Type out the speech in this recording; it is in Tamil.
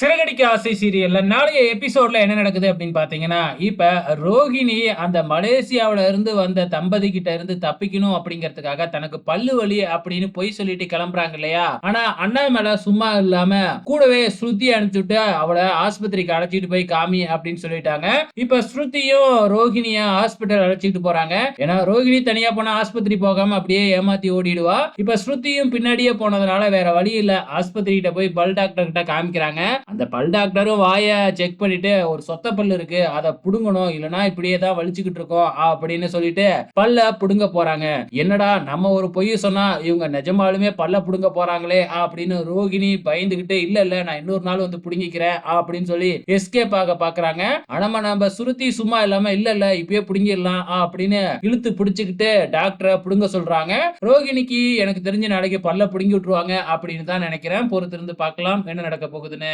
சிறகடிக்க ஆசை சீரியல்ல நாளைய எபிசோட்ல என்ன நடக்குது அப்படின்னு பாத்தீங்கன்னா இப்ப ரோகிணி அந்த மலேசியாவில இருந்து வந்த தம்பதி கிட்ட இருந்து தப்பிக்கணும் அப்படிங்கறதுக்காக தனக்கு பல்லு வலி அப்படின்னு பொய் சொல்லிட்டு கிளம்புறாங்க இல்லையா? ஆனா அண்ணா மேல சும்மா இல்லாம கூடவே ஸ்ருதி அனுப்பிச்சுட்டு அவளை ஆஸ்பத்திரிக்கு அழைச்சிட்டு போய் காமி அப்படின்னு சொல்லிட்டாங்க. இப்ப ஸ்ருதியும் ரோகிணிய ஹாஸ்பிட்டல் அழைச்சிட்டு போறாங்க. ஏன்னா ரோகிணி தனியா போனா ஆஸ்பத்திரி போகாம அப்படியே ஏமாத்தி ஓடிடுவா. இப்ப ஸ்ருதியும் பின்னாடியே போனதுனால வேற வழி இல்ல. ஆஸ்பத்திரி கிட்ட போய் பல் டாக்டர் கிட்ட காமிக்கிறாங்க. அந்த பல் டாக்டரும் வாயை செக் பண்ணிட்டு ஒரு சொத்த பல் இருக்கு அதை புடுங்கணும் இல்லைனா இப்படியே தான் வலிச்சுக்கிட்டு இருக்கோம் அப்படின்னு சொல்லிட்டு பல்ல புடுங்க போறாங்க. என்னடா நம்ம ஒரு பொய் சொன்னா இவங்க நிஜமாலுமே பல்ல புடுங்க போறாங்களே அப்படின்னு ரோகிணி பயந்துகிட்டு இல்ல இல்ல நான் இன்னொரு நாள் வந்து புடுங்கிக்கிறேன் அப்படின்னு சொல்லி எஸ்கேப் ஆக பாக்குறாங்க. ஆனா நம்ம சுருத்தி சும்மா இல்லாம இல்ல இல்ல இப்பயே புடுங்கிடலாம் அப்படின்னு இழுத்து பிடிச்சுக்கிட்டு டாக்டரை புடுங்க சொல்றாங்க. ரோகிணிக்கு எனக்கு தெரிஞ்ச நாளைக்கு பல்ல புடுங்கி விட்டுருவாங்க அப்படின்னு தான் நினைக்கிறேன். பொறுத்திருந்து பார்க்கலாம் என்ன நடக்க போகுதுன்னு.